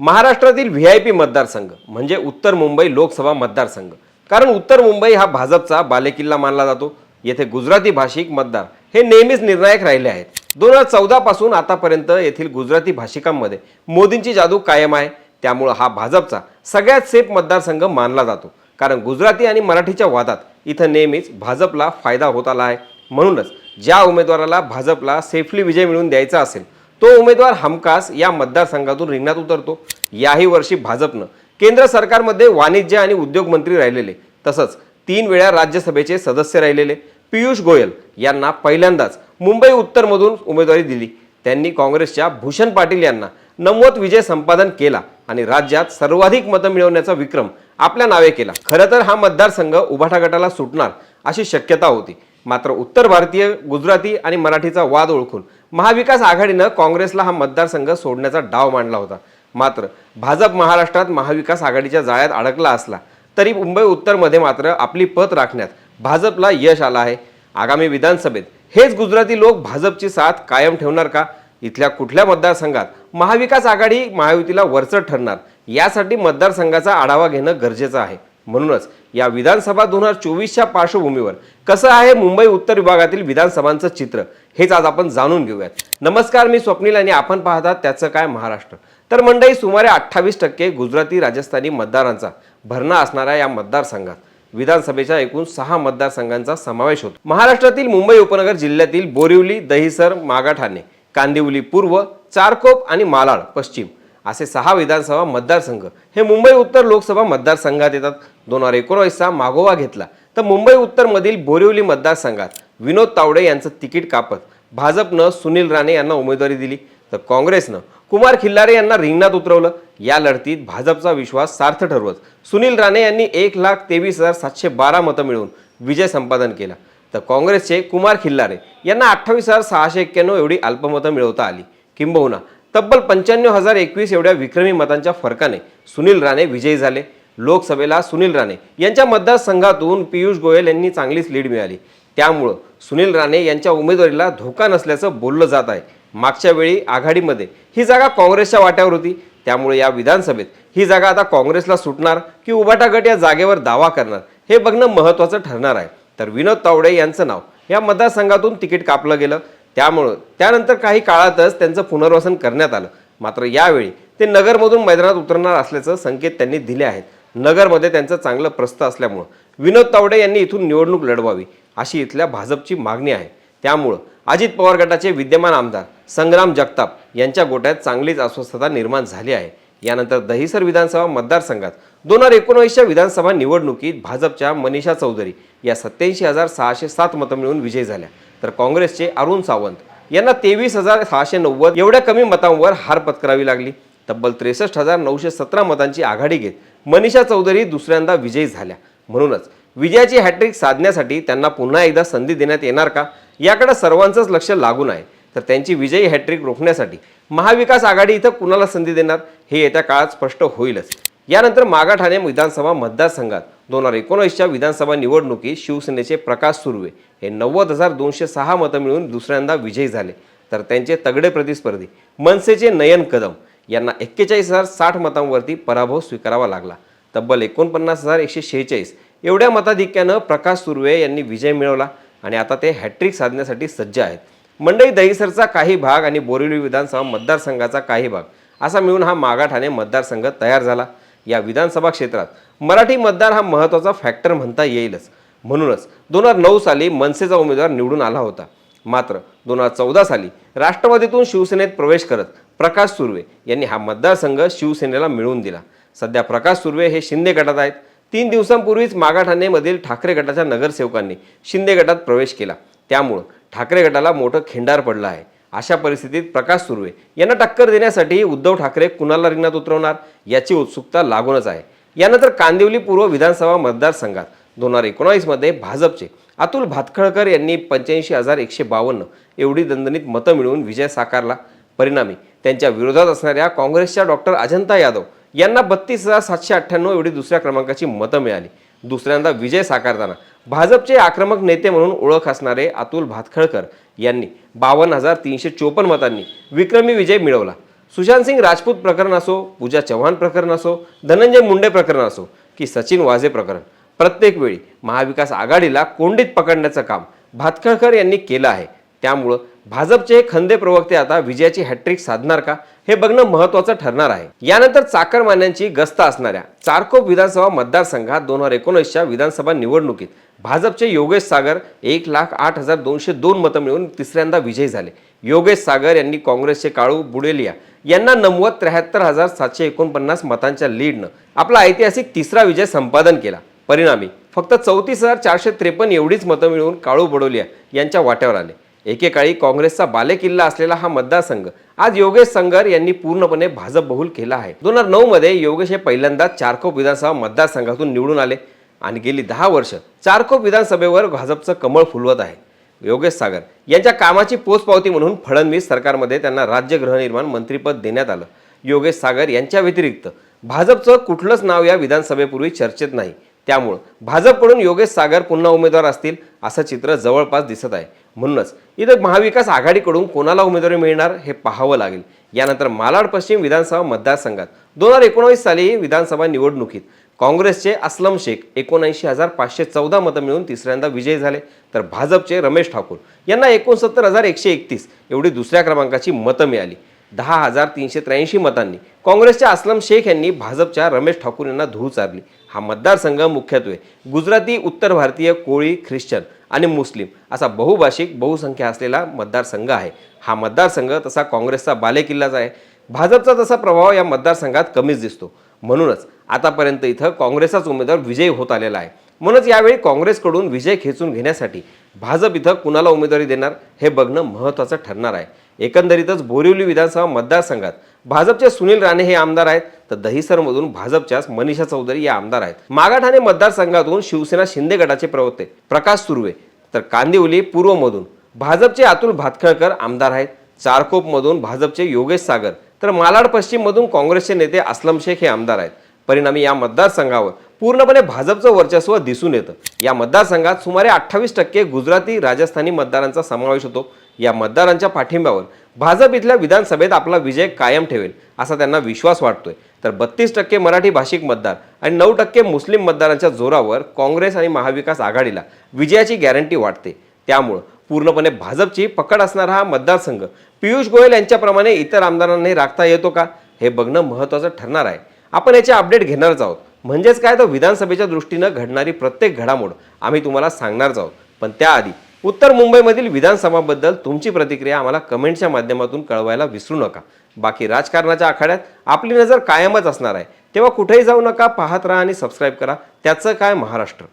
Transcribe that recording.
महाराष्ट्रातील V I P मतदारसंघ म्हणजे उत्तर मुंबई लोकसभा मतदारसंघ. कारण उत्तर मुंबई हा भाजपचा बालेकिल्ला मानला जातो. येथे गुजराती भाषिक मतदार हे नेहमीच निर्णायक राहिले आहेत. दोन हजार चौदापासून आतापर्यंत येथील गुजराती भाषिकांमध्ये मोदींची जादू कायम आहे. त्यामुळं हा भाजपचा सगळ्यात सेफ मतदारसंघ मानला जातो. कारण गुजराती आणि मराठीच्या वादात इथं नेहमीच भाजपला फायदा होत आला आहे. म्हणूनच ज्या उमेदवाराला भाजपला सेफली विजय मिळवून द्यायचा असेल तो उमेदवार हमखास या मतदारसंघातून रिंगणात उतरतो. याही वर्षी भाजपनं केंद्र सरकारमध्ये वाणिज्य आणि उद्योग मंत्री राहिलेले. तसंच तीन वेळा राज्यसभेचे सदस्य राहिलेले. पियुष गोयल यांना पहिल्यांदाच मुंबई उत्तरमधून उमेदवारी दिली. त्यांनी काँग्रेसच्या भूषण पाटील यांना नव्वद विजय संपादन केला आणि राज्यात सर्वाधिक मतं मिळवण्याचा विक्रम आपल्या नावे केला. खरं तर हा मतदारसंघ उभाटा गटाला सुटणार अशी शक्यता होती. मात्र उत्तर भारतीय गुजराती आणि मराठीचा वाद ओळखून महाविकास आघाडीनं काँग्रेसला हा मतदारसंघ सोडण्याचा डाव मांडला होता. मात्र भाजप महाराष्ट्रात महाविकास आघाडीच्या जाळ्यात अडकला असला तरी मुंबई उत्तरमध्ये मात्र आपली पत राखण्यात भाजपला यश आलं आहे. आगामी विधानसभेत हेच गुजराती लोक भाजपची साथ कायम ठेवणार का? इथल्या कुठल्या मतदारसंघात महाविकास आघाडी महायुतीला वरचढ ठरणार? यासाठी मतदारसंघाचा आढावा घेणं गरजेचं आहे. म्हणूनच या विधानसभा दोन हजार चोवीसच्या पार्श्वभूमीवर कसं आहे मुंबई उत्तर विभागातील विधानसभांचं चित्र हेच आज आपण जाणून घेऊयात. नमस्कार मी स्वप्नील आणि आपण पाहतात त्याचं काय महाराष्ट्र. तर मंडई सुमारे अठ्ठावीस टक्के गुजराती राजस्थानी मतदारांचा भरणा असणाऱ्या या मतदारसंघात विधानसभेच्या एकूण सहा मतदारसंघांचा समावेश होतो. महाराष्ट्रातील मुंबई उपनगर जिल्ह्यातील बोरिवली दहिसर मागाठाणे कांदिवली पूर्व चारकोप आणि मालाड पश्चिम असे सहा विधानसभा मतदारसंघ हे मुंबई उत्तर लोकसभा मतदारसंघात येतात. दोन हजार एकोणवीसचा मागोवा घेतला. तर मुंबई उत्तरमधील बोरिवली मतदारसंघात विनोद तावडे यांचं तिकीट कापत भाजपनं सुनील राणे यांना उमेदवारी दिली. तर काँग्रेसनं कुमार खिल्लारे यांना रिंगणात उतरवलं. या लढतीत भाजपचा विश्वास सार्थ ठरवत सुनील राणे यांनी एक लाख तेवीस हजार सातशे बारा मतं मिळवून विजय संपादन केला. तर काँग्रेसचे कुमार खिल्लारे यांना अठ्ठावीस हजार सहाशे एक्क्याण्णव एवढी अल्पमतं मिळवता आली. किंबहुना तब्बल पंच्याण्णव हजार एकवीस एवढ्या विक्रमी मतांच्या फरकाने सुनील राणे विजयी झाले. लोकसभेला सुनील राणे यांच्या मतदारसंघातून पियुष गोयल यांनी चांगलीच लीड मिळाली. त्यामुळं सुनील राणे यांच्या उमेदवारीला धोका नसल्याचं बोललं जात आहे. मागच्या वेळी आघाडीमध्ये ही जागा काँग्रेसच्या वाट्यावर होती. त्यामुळे या विधानसभेत ही जागा आता काँग्रेसला सुटणार की उबाटा गट या जागेवर दावा करणार हे बघणं महत्त्वाचं ठरणार आहे. तर विनोद तावडे यांचं नाव या मतदारसंघातून तिकीट कापलं गेलं. त्यामुळं त्यानंतर काही काळातच त्यांचं पुनर्वसन करण्यात आलं. मात्र यावेळी ते नगरमधून मैदानात उतरणार असल्याचं संकेत त्यांनी दिले आहेत. नगरमध्ये त्यांचं चांगलं प्रस्थ असल्यामुळं विनोद तावडे यांनी इथून निवडणूक लढवावी अशी इथल्या भाजपची मागणी आहे. त्यामुळं अजित पवार गटाचे विद्यमान आमदार संग्राम जगताप यांच्या गोट्यात चांगलीच अस्वस्थता निर्माण झाली आहे. यानंतर दहिसर विधानसभा मतदारसंघात दोन हजार एकोणवीसच्या विधानसभा निवडणुकीत भाजपच्या मनीषा चौधरी या सत्याऐंशी हजार सहाशे सात मतं मिळून विजयी झाल्या. तर काँग्रेसचे अरुण सावंत यांना तेवीस हजार सहाशे नव्वद एवढ्या कमी मतांवर हार पत्करावी लागली. तब्बल त्रेसष्ट हजार नऊशे सतरा मतांची आघाडी घेत मनीषा चौधरी दुसऱ्यांदा विजयी झाल्या. म्हणूनच विजयाची हॅट्रिक साधण्यासाठी त्यांना पुन्हा एकदा संधी देण्यात येणार का? याकडे सर्वांचंच लक्ष लागून आहे. तर त्यांची विजयी हॅट्रिक रोखण्यासाठी महाविकास आघाडी इथं कुणाला संधी देणार? हे येत्या काळात स्पष्ट होईलच. यानंतर मागाठाणे विधानसभा मतदारसंघात दोन हजार एकोणवीसच्या विधानसभा निवडणुकीत शिवसेनेचे प्रकाश सुर्वे हे नव्वद हजार दोनशे सहा मतं मिळून दुसऱ्यांदा विजयी झाले. तर त्यांचे तगडे प्रतिस्पर्धी मनसेचे नयन कदम यांना एक्केचाळीस हजार साठ मतांवरती पराभव स्वीकारावा लागला. तब्बल एकोणपन्नास हजार एकशे शेहेचाळीस. एवढ्या मताधिक्यानं प्रकाश सुर्वे यांनी विजय मिळवला आणि आता ते हॅट्रिक साधण्यासाठी सज्ज आहेत. मंडई दहिसरचा काही भाग आणि बोरिवली विधानसभा मतदारसंघाचा काही भाग असा मिळून हा मागा ठाणे मतदारसंघ तयार झाला. या विधानसभा क्षेत्रात मराठी मतदार हा महत्त्वाचा फॅक्टर म्हणता येईलच. म्हणूनच दोन हजार नऊ साली मनसेचा उमेदवार निवडून आला होता. मात्र दोन हजार चौदा साली राष्ट्रवादीतून शिवसेनेत प्रवेश करत प्रकाश सुर्वे यांनी हा मतदारसंघ शिवसेनेला मिळवून दिला. सध्या प्रकाश सुर्वे हे शिंदे गटात आहेत. तीन दिवसांपूर्वीच मागाठाणेमधील ठाकरे गटाच्या नगरसेवकांनी शिंदे गटात प्रवेश केला. त्यामुळं ठाकरे गटाला मोठं खिंडार पडलं आहे. अशा परिस्थितीत प्रकाश सुर्वे यांना टक्कर देण्यासाठी उद्धव ठाकरे कुणाला रिंगणात उतरवणार याची उत्सुकता लागूनच आहे. यानंतर कांदिवली पूर्व विधानसभा मतदारसंघात दोन हजार एकोणावीसमध्ये भाजपचे अतुल भातखळकर यांनी पंच्याऐंशी हजार एकशे बावन्न एवढी दणदणीत मतं मिळवून विजय साकारला. परिणामी त्यांच्या विरोधात असणाऱ्या काँग्रेसच्या डॉक्टर अजंता यादव यांना बत्तीस हजार सातशे अठ्ठ्याण्णव एवढी दुसऱ्या क्रमांकाची मतं मिळाली. दुसऱ्यांदा विजय साकारताना भाजपचे आक्रमक नेते म्हणून ओळख असणारे अतुल भातखळकर यांनी बावन्न हजार तीनशे चोपन्न मतांनी विक्रमी विजय मिळवला. सुशांतसिंग राजपूत प्रकरण असो पूजा चव्हाण प्रकरण असो धनंजय मुंडे प्रकरण असो की सचिन वाझे प्रकरण. प्रत्येक वेळी महाविकास आघाडीला कोंडीत पकडण्याचं काम भातखळकर यांनी केलं आहे. त्यामुळं भाजपचे हे खंदे प्रवक्ते आता विजयाची हॅट्रिक साधणार का हे बघणं महत्वाचं ठरणार आहे. यानंतर चाकरमान्यांची गस्त असणाऱ्या चारकोप विधानसभा मतदारसंघात दोन हजार एकोणीसच्या विधानसभा निवडणुकीत भाजपचे योगेश सागर एक लाख आठ हजार दोनशे दोन मतं मिळवून तिसऱ्यांदा विजयी झाले. योगेश सागर यांनी काँग्रेसचे काळू बुडेलिया यांना नव्वद त्र्याहत्तर हजार सातशे एकोणपन्नास मतांच्या लीडनं आपला ऐतिहासिक तिसरा विजय संपादन केला. परिणामी फक्त चौतीस हजार चारशे त्रेपन्न एवढीच मतं मिळवून काळू बडोलिया यांच्या वाट्यावर आले. एकेकाळी काँग्रेसचा बालेकिल्ला असलेला हा मतदारसंघ आज योगेश संगर यांनी पूर्णपणे भाजप बहुल केला आहे. दोन हजार नऊ मध्ये योगेश हे पहिल्यांदाच चारकोप विधानसभा मतदारसंघातून निवडून आले आणि गेली दहा वर्ष चारकोप विधानसभेवर भाजपचं कमळ फुलवत आहे. योगेश सागर यांच्या कामाची पोचपावती म्हणून फडणवीस सरकारमध्ये त्यांना राज्य गृहनिर्माण मंत्रीपद देण्यात आलं. योगेश सागर यांच्या व्यतिरिक्त भाजपचं कुठलंच नाव या विधानसभेपूर्वी चर्चेत नाही. त्यामुळं भाजपकडून योगेश सागर पुन्हा उमेदवार असतील असं चित्र जवळपास दिसत आहे. म्हणूनच इथं महाविकास आघाडीकडून कोणाला उमेदवारी मिळणार हे पाहावं लागेल. यानंतर मालाड पश्चिम विधानसभा मतदारसंघात दोन हजार एकोणावीस साली विधानसभा निवडणुकीत काँग्रेसचे असलम शेख एकोणऐंशी हजार पाचशे चौदा मतं मिळून तिसऱ्यांदा विजयी झाले. तर भाजपचे रमेश ठाकूर यांना एकोणसत्तर हजार एकशे एकतीस एवढी दुसऱ्या क्रमांकाची मतं मिळाली. दहा हजार तीनशे त्र्याऐंशी मतांनी. काँग्रेसच्या असलम शेख यांनी भाजपच्या रमेश ठाकूर यांना धूळ चारली. हा मतदारसंघ मुख्यत्वे गुजराती उत्तर भारतीय कोळी ख्रिश्चन आणि मुस्लिम असा बहुभाषिक बहुसंख्या असलेला मतदारसंघ आहे. हा मतदारसंघ तसा काँग्रेसचा बालेकिल्लाच आहे. भाजपचा तसा प्रभाव या मतदारसंघात कमीच दिसतो. म्हणूनच आतापर्यंत इथं काँग्रेसचाच उमेदवार विजयी होत आलेला आहे. म्हणूनच यावेळी काँग्रेसकडून विजय खेचून घेण्यासाठी भाजप इथं कुणाला उमेदवारी देणार हे बघणं महत्त्वाचं ठरणार आहे. एकंदरीतच बोरिवली विधानसभा मतदारसंघात भाजपचे सुनील राणे हे आमदार आहेत तर दहिसरमधून भाजपच्याच मनीषा चौधरी या आमदार आहेत. मागाठाणे मतदारसंघातून शिवसेना शिंदे गटाचे प्रवक्ते प्रकाश सुर्वे तर कांदिवली पूर्वमधून भाजपचे अतुल भातखळकर आमदार आहेत चारकोपमधून भाजपचे योगेश सागर तर मालाड पश्चिममधून काँग्रेसचे नेते असलम शेख हे आमदार आहेत. परिणामी या मतदारसंघावर पूर्णपणे भाजपचं वर्चस्व दिसून येतं. या मतदारसंघात सुमारे अठ्ठावीस टक्के गुजराती राजस्थानी मतदारांचा समावेश होतो. या मतदारांच्या पाठिंब्यावर भाजप इथल्या विधानसभेत आपला विजय कायम ठेवेल असा त्यांना विश्वास वाटतोय. तर बत्तीस टक्के मराठी भाषिक मतदार आणि नऊ टक्के मुस्लिम मतदारांच्या जोरावर काँग्रेस आणि महाविकास आघाडीला विजयाची गॅरंटी वाटते. त्यामुळं पूर्णपणे भाजपची पकड असणारा हा मतदारसंघ पियुष गोयल यांच्याप्रमाणे इतर आमदारांनाही राखता येतो का? हे बघणं महत्त्वाचं ठरणार आहे. आपण याचे अपडेट घेणारच आहोत. म्हणजेच काय? तर विधानसभेच्या दृष्टीनं घडणारी प्रत्येक घडामोड आम्ही तुम्हाला सांगणारच आहोत. पण त्याआधी उत्तर मुंबईमधील विधानसभाबद्दल तुमची प्रतिक्रिया आम्हाला कमेंटच्या माध्यमातून कळवायला विसरू नका. बाकी राजकारणाच्या आखाड्यात आपली नजर कायमच असणार आहे. तेव्हा कुठेही जाऊ नका पाहत राहा आणि सबस्क्राईब करा. त्याचं काय महाराष्ट्र?